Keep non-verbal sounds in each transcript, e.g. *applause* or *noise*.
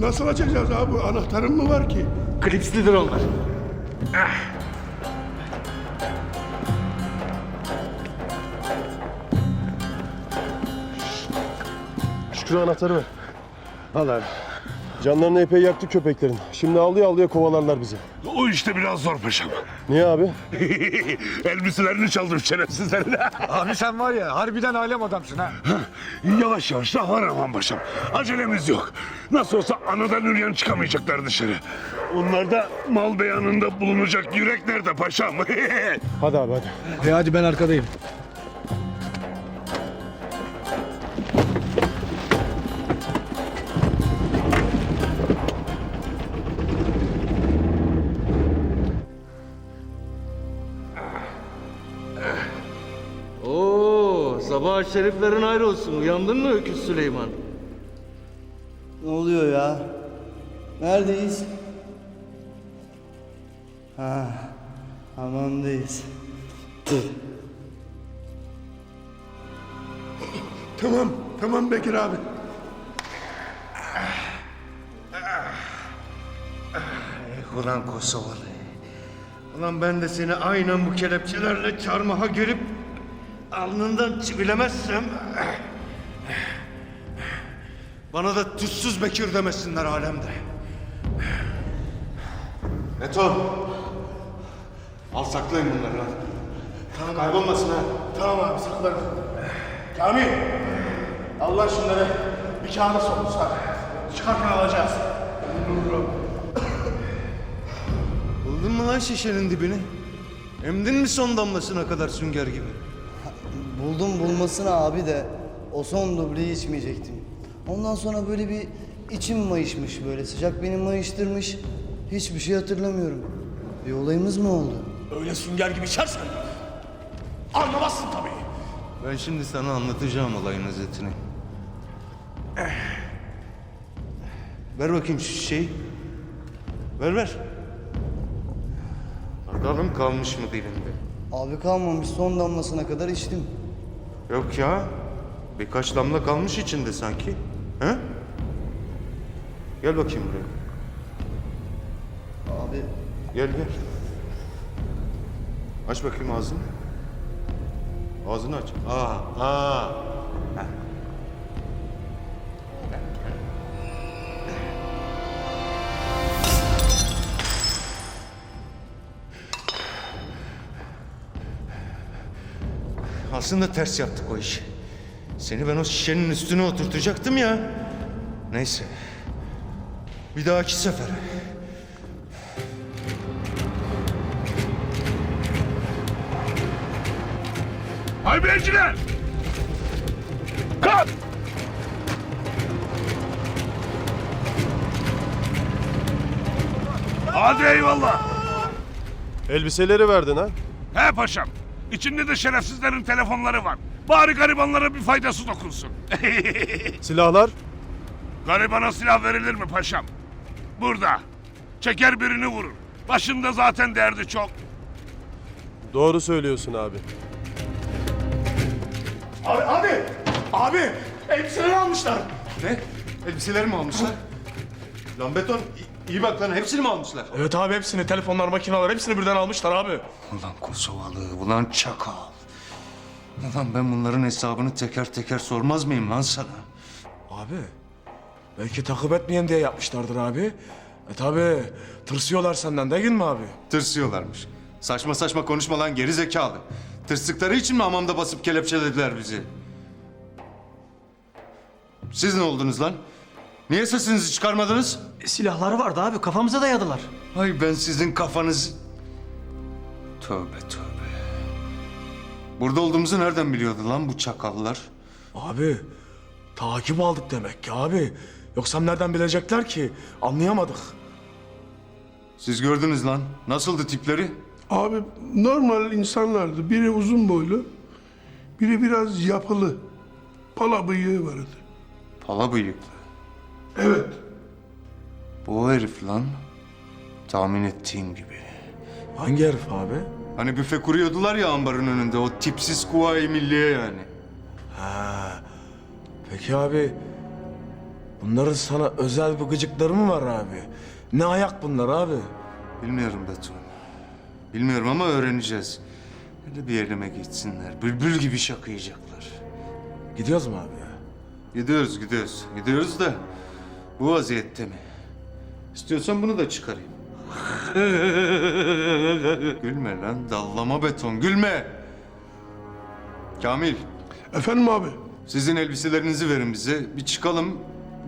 Nasıl açacağız abi? Anahtarın mı var ki? Klipslidir onlar. Şükrü anahtarı ver. Al abi. Canlarını epey yaktı köpeklerin. Şimdi ağlıyor ağlıyor kovalarlar bizi. O işte biraz zor paşam. Niye abi? *laughs* Elbiselerini çaldım şerefsizlerin. *laughs* Abi sen var ya harbiden alem adamsın ha. yavaş yavaş da var aman paşam. Acelemiz yok. Nasıl olsa anadan üryan çıkamayacaklar dışarı. Onlar da mal beyanında bulunacak yürek nerede paşam? *laughs* Hadi abi hadi. E hadi ben arkadayım. Sabah şeriflerin ayrı olsun. Uyandın mı Öküz Süleyman? Ne oluyor ya? Neredeyiz? Ha, hamamdayız. tamam, tamam Bekir abi. Ulan Kosovalı. Ulan ben de seni aynen bu kelepçelerle çarmıha gerip alnından çivilemezsem... Bana da tuzsuz Bekir demesinler alemde. Neto. Al saklayın bunları lan. Tamam. Kaybolmasın ha. Tamam abi saklarım. Kamil. Allah şunları bir kağıda sokmuşlar. Çıkarken alacağız. Buldun mu lan şişenin dibini? Emdin mi son damlasına kadar sünger gibi? Buldum bulmasına abi de o son dubleyi içmeyecektim. Ondan sonra böyle bir içim mayışmış böyle sıcak beni mayıştırmış. Hiçbir şey hatırlamıyorum. Bir olayımız mı oldu? Öyle sünger gibi içersen anlamazsın tabii. Ben şimdi sana anlatacağım olayın özetini. Ver bakayım şu şişeyi. Ver ver. Bakalım kalmış mı dilinde? Abi kalmamış son damlasına kadar içtim. Yok ya. Birkaç damla kalmış içinde sanki. He? Gel bakayım buraya. Abi Gel gel. Aç bakayım ağzını. Ağzını aç. Aa, aa. Aslında ters yaptık o işi. Seni ben o şişenin üstüne oturtacaktım ya. Neyse. Bir dahaki sefere. Haybeciler! Kalk! Hadi eyvallah. Elbiseleri verdin ha? He paşam. İçinde de şerefsizlerin telefonları var. Bari garibanlara bir faydası dokunsun. *laughs* Silahlar? Garibana silah verilir mi paşam? Burada. Çeker birini vurur. Başında zaten derdi çok. Doğru söylüyorsun abi. Abi, abi! Abi! Elbiseleri almışlar. Ne? Elbiseleri mi almışlar? Lan beton, iyi bak lan hepsini mi almışlar? Evet abi hepsini, telefonlar, makineler hepsini birden almışlar abi. Ulan Kosovalı, ulan çakal. Ulan ben bunların hesabını teker teker sormaz mıyım lan sana? Abi, belki takip etmeyen diye yapmışlardır abi. E tabi, tırsıyorlar senden değil mi abi? Tırsıyorlarmış. Saçma saçma konuşma lan geri zekalı. Tırstıkları için mi hamamda basıp kelepçelediler bizi? Siz ne oldunuz lan? Niye sesinizi çıkarmadınız? Silahları vardı abi kafamıza dayadılar. Ay ben sizin kafanız... Tövbe tövbe. Burada olduğumuzu nereden biliyordu lan bu çakallar? Abi, takip aldık demek ki abi. Yoksa nereden bilecekler ki? Anlayamadık. Siz gördünüz lan. Nasıldı tipleri? Abi normal insanlardı. Biri uzun boylu, biri biraz yapılı. Pala bıyığı vardı. Pala bıyıklı. Evet. Bu o herif lan. Tahmin ettiğim gibi. Hangi herif abi? Hani büfe kuruyordular ya ambarın önünde o tipsiz kuvayi milliye yani. Peki abi bunların sana özel bir gıcıkları mı var abi? Ne ayak bunlar abi? Bilmiyorum Beton. Bilmiyorum ama öğreneceğiz. Hele bir yerime gitsinler. Bülbül gibi şakıyacaklar. Gidiyoruz mu abi ya? Gidiyoruz gidiyoruz. Gidiyoruz da bu vaziyette mi? İstiyorsan bunu da çıkarayım. *laughs* gülme lan dallama beton gülme. Kamil Efendim abi? sizin elbiselerinizi verin bize. Bir çıkalım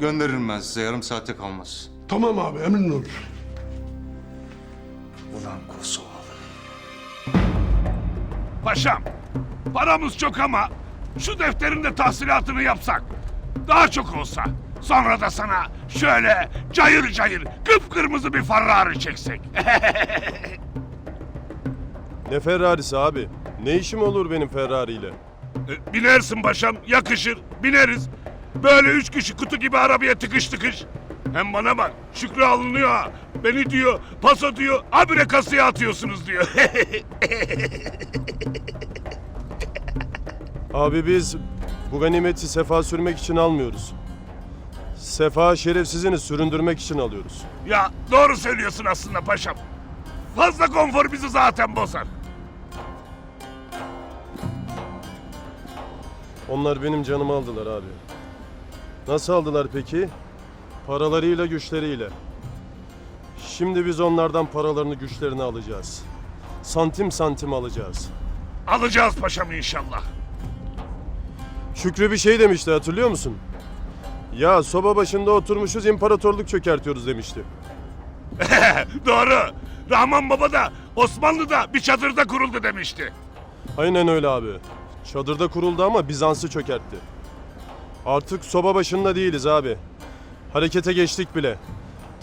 gönderirim ben size yarım saate kalmaz. Tamam abi emin olur. Ulan Kosovalı. Paşam, paramız çok ama şu defterin de tahsilatını yapsak. Daha çok olsa. Sonra da sana şöyle cayır cayır kıpkırmızı bir Ferrari çeksek. *laughs* Ne Ferrari'si abi? Ne işim olur benim Ferrari ile? E, Binersin paşam, yakışır, bineriz. Böyle üç kişi kutu gibi arabaya tıkış tıkış. Hem bana bak, Şükrü alınıyor ha. Beni diyor, paso diyor, habire kasaya atıyorsunuz diyor. *laughs* Abi biz bu ganimeti sefa sürmek için almıyoruz. Sefa şerefsizini süründürmek için alıyoruz. ya doğru söylüyorsun aslında paşam. Fazla konfor bizi zaten bozar. Onlar benim canımı aldılar abi. Nasıl aldılar peki? Paralarıyla, güçleriyle. Şimdi biz onlardan paralarını, güçlerini alacağız. Santim santim alacağız. Alacağız paşam inşallah. Şükrü bir şey demişti hatırlıyor musun? Ya soba başında oturmuşuz imparatorluk çökertiyoruz demişti. *laughs* Doğru. Rahman Baba da Osmanlı'da bir çadırda kuruldu demişti. Aynen öyle abi. Çadırda kuruldu ama Bizans'ı çökertti. Artık soba başında değiliz abi. Harekete geçtik bile.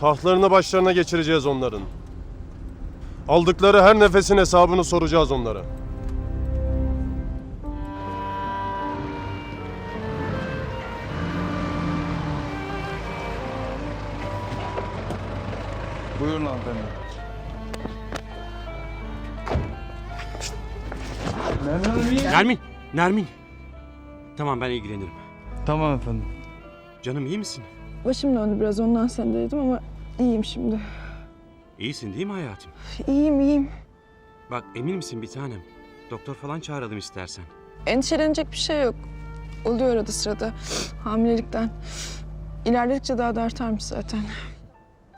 Tahtlarını başlarına geçireceğiz onların. Aldıkları her nefesin hesabını soracağız onlara. Buyurun hanımefendi. Nermin, Nermin. Tamam ben ilgilenirim. Tamam efendim. Canım iyi misin? Başım döndü biraz ondan sendeydim ama iyiyim şimdi. İyisin değil mi hayatım? İyiyim iyiyim. Bak emin misin bir tanem? Doktor falan çağıralım istersen. Endişelenecek bir şey yok. Oluyor arada sırada hamilelikten. İlerledikçe daha da artarmış zaten.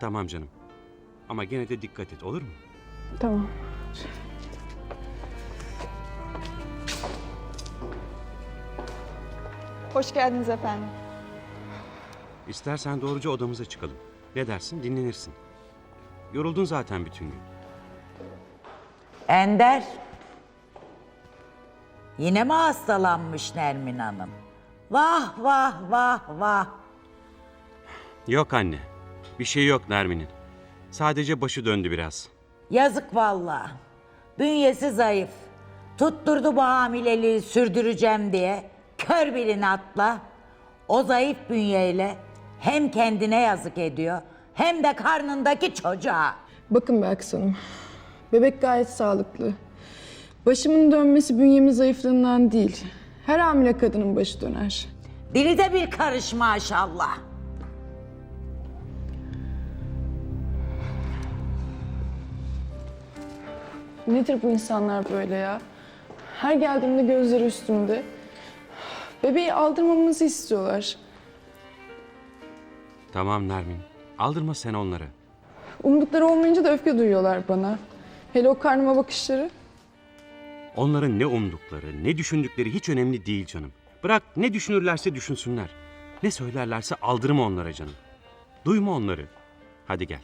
Tamam canım. Ama gene de dikkat et olur mu? Tamam. Hoş geldiniz efendim. İstersen doğruca odamıza çıkalım. Ne dersin dinlenirsin. Yoruldun zaten bütün gün. Ender. Yine mi hastalanmış Nermin Hanım? Vah vah vah vah. Yok anne. Bir şey yok Nermin'in. Sadece başı döndü biraz. Yazık vallahi. Bünyesi zayıf. Tutturdu bu hamileliği sürdüreceğim diye. Kör bilin atla. O zayıf bünyeyle hem kendine yazık ediyor hem de karnındaki çocuğa. Bakın Belkıs Hanım. Bebek gayet sağlıklı. Başımın dönmesi bünyemin zayıflığından değil. Her hamile kadının başı döner. Dili de bir karış maşallah. Nedir bu insanlar böyle ya? Her geldiğimde gözleri üstümde. Bebeği aldırmamızı istiyorlar. Tamam Nermin. Aldırma sen onları. Umdukları olmayınca da öfke duyuyorlar bana. Hele o karnıma bakışları. Onların ne umdukları, ne düşündükleri hiç önemli değil canım. Bırak ne düşünürlerse düşünsünler. Ne söylerlerse aldırma onlara canım. Duyma onları. Hadi gel.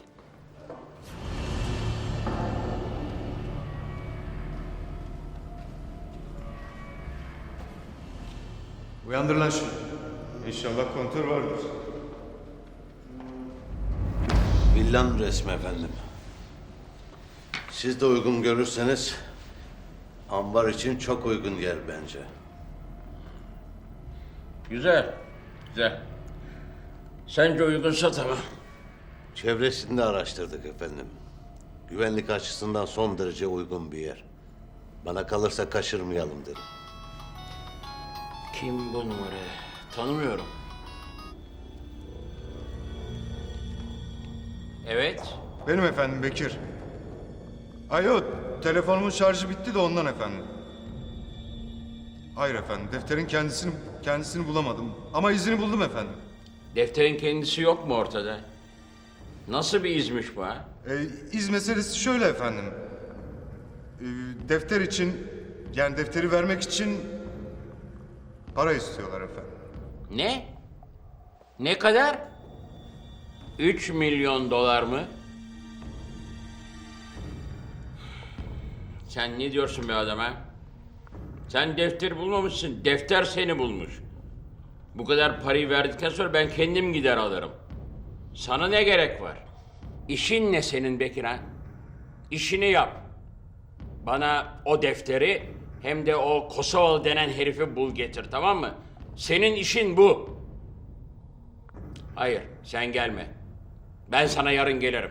Uyandır lan şunu. İnşallah kontör vardır. Villan resmi efendim. Siz de uygun görürseniz ambar için çok uygun yer bence. Güzel. Güzel. Sence uygunsa tamam. Çevresinde araştırdık efendim. Güvenlik açısından son derece uygun bir yer. Bana kalırsa kaçırmayalım dedim. Kim bu numara? Tanımıyorum. Evet. Benim efendim Bekir. Alo, telefonumun şarjı bitti de ondan efendim. Hayır efendim, defterin kendisini kendisini bulamadım. Ama izini buldum efendim. Defterin kendisi yok mu ortada? Nasıl bir izmiş bu ha? Ee, iz meselesi şöyle efendim. Ee, defter için, yani defteri vermek için para istiyorlar efendim. Ne? Ne kadar? 3 milyon dolar mı? Sen ne diyorsun be adama? Sen defter bulmamışsın, defter seni bulmuş. Bu kadar parayı verdikten sonra ben kendim gider alırım. Sana ne gerek var? İşin ne senin Bekir ha? İşini yap. Bana o defteri hem de o Kosovalı denen herifi bul getir tamam mı? Senin işin bu. Hayır sen gelme. Ben sana yarın gelirim.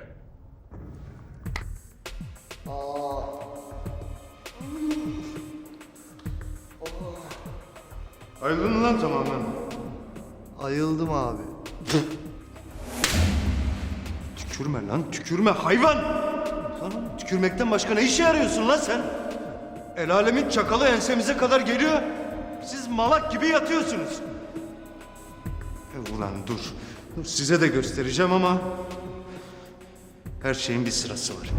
Ayrıldın mı lan tamamen? Ayıldım abi. Tükürme lan, tükürme hayvan! Lan tükürmekten başka ne işe yarıyorsun lan sen? El alemin çakalı ensemize kadar geliyor. Siz malak gibi yatıyorsunuz. E, ulan dur. Dur size de göstereceğim ama... Her şeyin bir sırası var.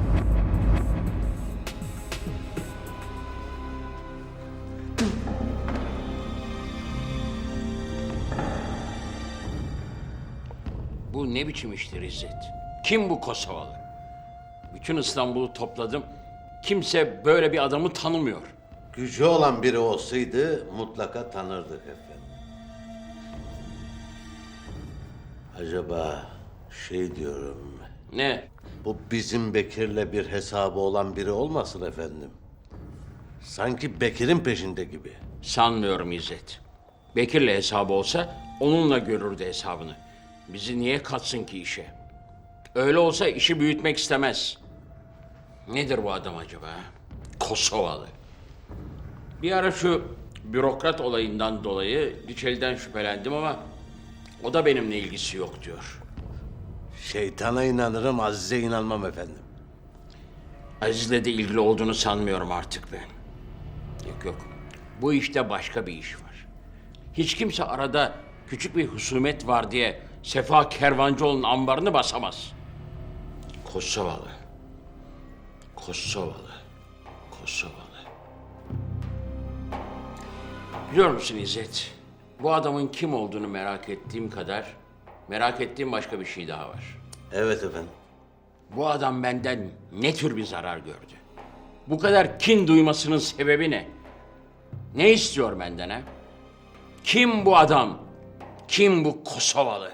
Bu ne biçim iştir İzzet? Kim bu Kosovalı? Bütün İstanbul'u topladım. Kimse böyle bir adamı tanımıyor. Gücü olan biri olsaydı mutlaka tanırdık efendim. Acaba şey diyorum, Ne? bu bizim Bekir'le bir hesabı olan biri olmasın efendim? Sanki Bekir'in peşinde gibi. Sanmıyorum İzzet. Bekir'le hesabı olsa onunla görürdü hesabını. Bizi niye katsın ki işe? Öyle olsa işi büyütmek istemez. Nedir bu adam acaba? Kosovalı. Bir ara şu bürokrat olayından dolayı Diçeli'den şüphelendim ama o da benimle ilgisi yok diyor. Şeytana inanırım, Aziz'e inanmam efendim. Aziz'le de ilgili olduğunu sanmıyorum artık ben. Yok yok. Bu işte başka bir iş var. Hiç kimse arada küçük bir husumet var diye Sefa Kervancıoğlu'nun ambarını basamaz. Kosovalı. Kosovalı. Kosovalı. Biliyor musun İzzet? Bu adamın kim olduğunu merak ettiğim kadar merak ettiğim başka bir şey daha var. Evet efendim. Bu adam benden ne tür bir zarar gördü? Bu kadar kin duymasının sebebi ne? Ne istiyor benden ha? Kim bu adam? Kim bu Kosovalı?